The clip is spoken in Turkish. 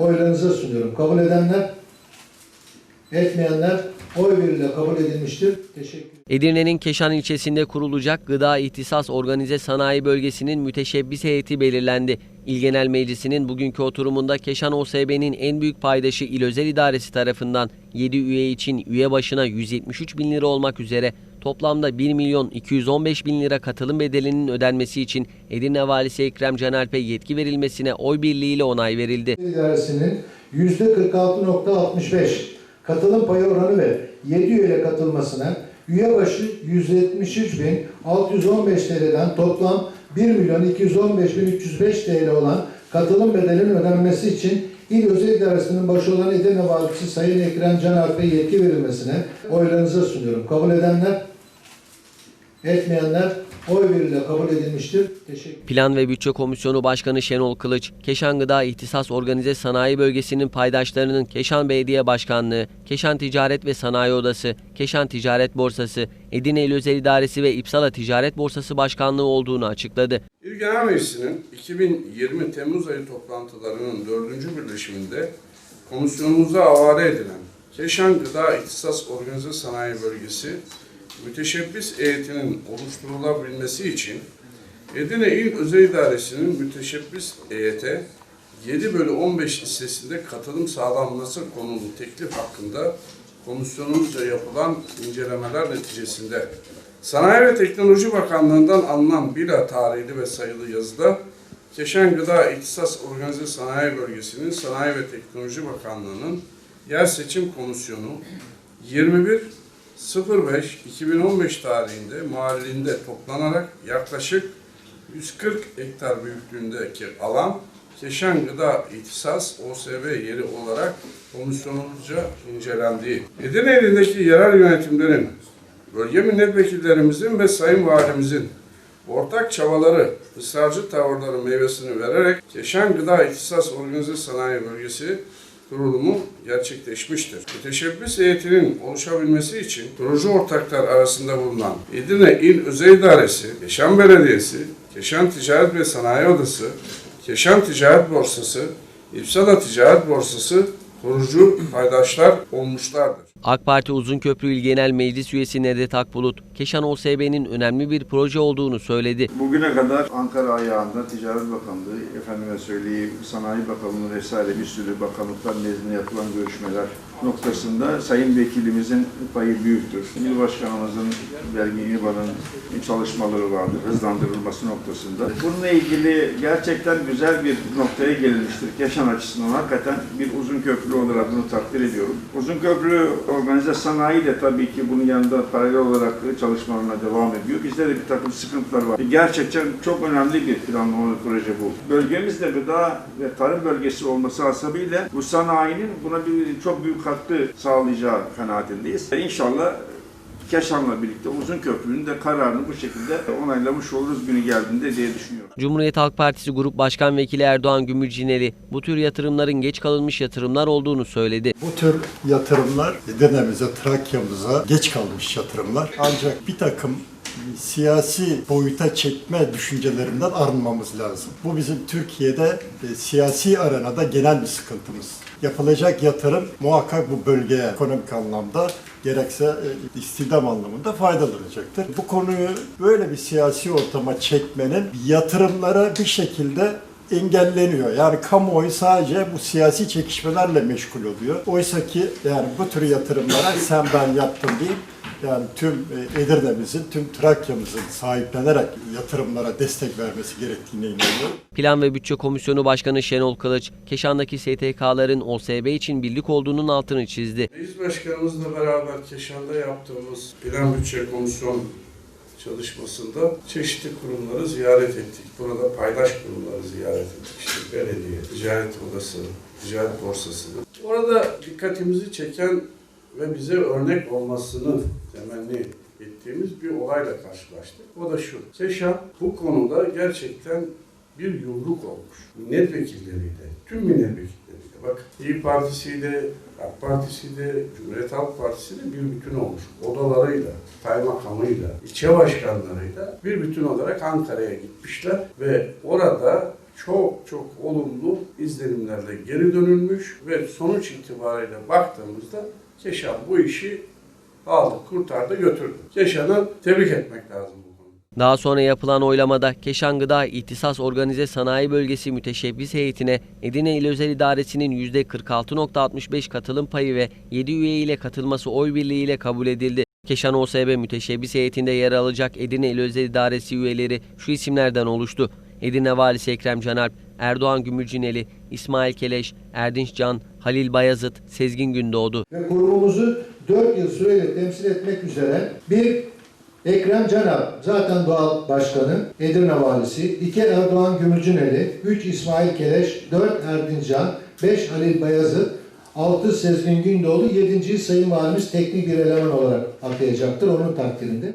oylarınıza sunuyorum. Kabul edenler, etmeyenler oy birliğiyle kabul edilmiştir. Teşekkür. Edirne'nin Keşan ilçesinde kurulacak Gıda İhtisas Organize Sanayi Bölgesi'nin müteşebbis heyeti belirlendi. İl Genel Meclisi'nin bugünkü oturumunda Keşan OSB'nin en büyük paydaşı İl Özel İdaresi tarafından 7 üye için üye başına 173 bin lira olmak üzere toplamda 1 milyon 215 bin lira katılım bedelinin ödenmesi için Edirne Valisi Ekrem Canerp'e yetki verilmesine oy birliğiyle onay verildi. İdaresinin %46.65 katılım payı oranı ve 7 üyeyle katılmasına üye başı 173.615 TL'den toplam 1.215.305 TL olan katılım bedelinin ödenmesi için İl Özel İdaresi'nin başı olan Edirne Valisi Sayın Ekrem Can Alp'e yetki verilmesine oylarınıza sunuyorum. Kabul edenler, etmeyenler oy birliğiyle kabul edilmiştir. Teşekkür Plan ve Bütçe Komisyonu Başkanı Şenol Kılıç, Keşan Gıda İhtisas Organize Sanayi Bölgesi'nin paydaşlarının Keşan Belediye Başkanlığı, Keşan Ticaret ve Sanayi Odası, Keşan Ticaret Borsası, Edirne İl Özel İdaresi ve İpsala Ticaret Borsası Başkanlığı olduğunu açıkladı. İl Genel Meclisi'nin 2020 Temmuz ayı toplantılarının dördüncü birleşiminde komisyonumuza havale edilen Keşan Gıda İhtisas Organize Sanayi Bölgesi müteşebbis heyetinin oluşturulabilmesi için Edirne İl Özel İdaresi'nin müteşebbis heyete 7 bölü 15 listesinde katılım sağlanması konulu teklif hakkında komisyonumuzca yapılan incelemeler neticesinde Sanayi ve Teknoloji Bakanlığı'ndan alınan bila tarihli ve sayılı yazıda Keşan Gıda İhtisas Organize Sanayi Bölgesi'nin Sanayi ve Teknoloji Bakanlığı'nın Yer Seçim Komisyonu 21 05-2015 tarihinde mahallinde toplanarak yaklaşık 140 hektar büyüklüğündeki alan Keşan Gıda İhtisas OSB yeri olarak komisyonumuzca incelendiği, Edirne ilindeki yerel yönetimlerin, bölge milletvekillerimizin ve Sayın Valimizin ortak çabaları, ısrarcı tavırları meyvesini vererek Keşan Gıda İhtisas Organize Sanayi Bölgesi kurulumu gerçekleşmiştir. Müteşebbis heyetinin oluşabilmesi için kurucu ortaklar arasında bulunan Edirne İl Özel İdaresi, Keşan Belediyesi, Keşan Ticaret ve Sanayi Odası, Keşan Ticaret Borsası, İpsala Ticaret Borsası kurucu paydaşlar olmuşlardır. AK Parti Uzunköprü İl Genel Meclis Üyesi Nedet Akbulut, Keşan OSB'nin önemli bir proje olduğunu söyledi. Bugüne kadar Ankara ayağında Ticaret Bakanlığı, efendime söyleyeyim Sanayi Bakanlığı vesaire bir sürü bakanlıklar nezdinde yapılan görüşmeler noktasında Sayın Vekilimizin payı büyüktür. Cumhurbaşkanımızın vergi İBA'nın çalışmaları vardır hızlandırılması noktasında. Bununla ilgili gerçekten güzel bir noktaya gelinmiştir. Yaşam açısından hakikaten bir uzun köprü olarak bunu takdir ediyorum. Uzun köprü organize sanayi de tabii ki bunun yanında paralel olarak çalışmalarına devam ediyor. Bizde de bir takım sıkıntılar var. Gerçekten çok önemli bir planlama proje bu. Bölgemizde gıda ve tarım bölgesi olması hasebiyle bu sanayinin buna bir çok büyük katkı sağlayacağı kanaatindeyiz. İnşallah Keşan'la birlikte uzun köprünün de kararını bu şekilde onaylamış oluruz günü geldiğinde diye düşünüyorum. Cumhuriyet Halk Partisi Grup Başkan Vekili Erdoğan Gümülcineli, bu tür yatırımların geç kalınmış yatırımlar olduğunu söyledi. Bu tür yatırımlar Edirne'mize, Trakya'mıza geç kalmış yatırımlar. Ancak bir takım siyasi boyuta çekme düşüncelerinden arınmamız lazım. Bu bizim Türkiye'de e, siyasi arenada genel bir sıkıntımız. Yapılacak yatırım muhakkak bu bölgeye ekonomik anlamda gerekse e, istihdam anlamında faydalanacaktır. Bu konuyu böyle bir siyasi ortama çekmenin yatırımlara bir şekilde engelleniyor. Yani kamuoyu sadece bu siyasi çekişmelerle meşgul oluyor. Oysa ki yani bu tür yatırımlara sen ben yaptım değil, yani tüm e, Edirne'mizin, tüm Trakya'mızın sahiplenerek yatırımlara destek vermesi gerektiğine inanıyorum. Plan ve Bütçe Komisyonu Başkanı Şenol Kılıç, Keşan'daki STK'ların OSB için birlik olduğunun altını çizdi. Meclis Başkanımızla beraber Keşan'da yaptığımız Plan Bütçe Komisyon çalışmasında çeşitli kurumları ziyaret ettik. Burada paydaş kurumları ziyaret ettik. İşte belediye, ticaret odası, ticaret borsası. Orada dikkatimizi çeken ve bize örnek olmasını temenni ettiğimiz bir olayla karşılaştık. O da şu. Keşan bu konuda gerçekten bir yumruk olmuş. Milletvekilleriyle, tüm milletvekilleriyle. Bak İyi Partisi'yle, AK Partisi'yle, Cumhuriyet Halk Partisi'yle bir bütün olmuş. Odalarıyla, kaymakamıyla, ilçe başkanlarıyla bir bütün olarak Ankara'ya gitmişler ve orada çok çok olumlu izlenimlerle geri dönülmüş ve sonuç itibariyle baktığımızda Keşan bu işi aldı, kurtardı, götürdü. Keşan'ı tebrik etmek lazım. Daha sonra yapılan oylamada Keşan Gıda İhtisas Organize Sanayi Bölgesi Müteşebbis Heyeti'ne Edirne İl Özel İdaresi'nin %46.65 katılım payı ve 7 üye ile katılması oy birliğiyle kabul edildi. Keşan OSB Müteşebbis Heyeti'nde yer alacak Edirne İl Özel İdaresi üyeleri şu isimlerden oluştu. Edirne Valisi Ekrem Canalp, Erdoğan Gümülcineli, İsmail Keleş, Erdinç Can, Halil Bayazıt, Sezgin Gündoğdu. Ve kurumumuzu 4 yıl süreyle temsil etmek üzere bir Ekrem Canal, zaten doğal başkanı, Edirne valisi, 2 Erdoğan Gümülcüneli, 3 İsmail Keleş, 4 Erdincan, 5 Halil Bayazıt, 6 Sezgin Gündoğdu, 7. Sayın Valimiz teknik bir eleman olarak atayacaktır onun takdirinde.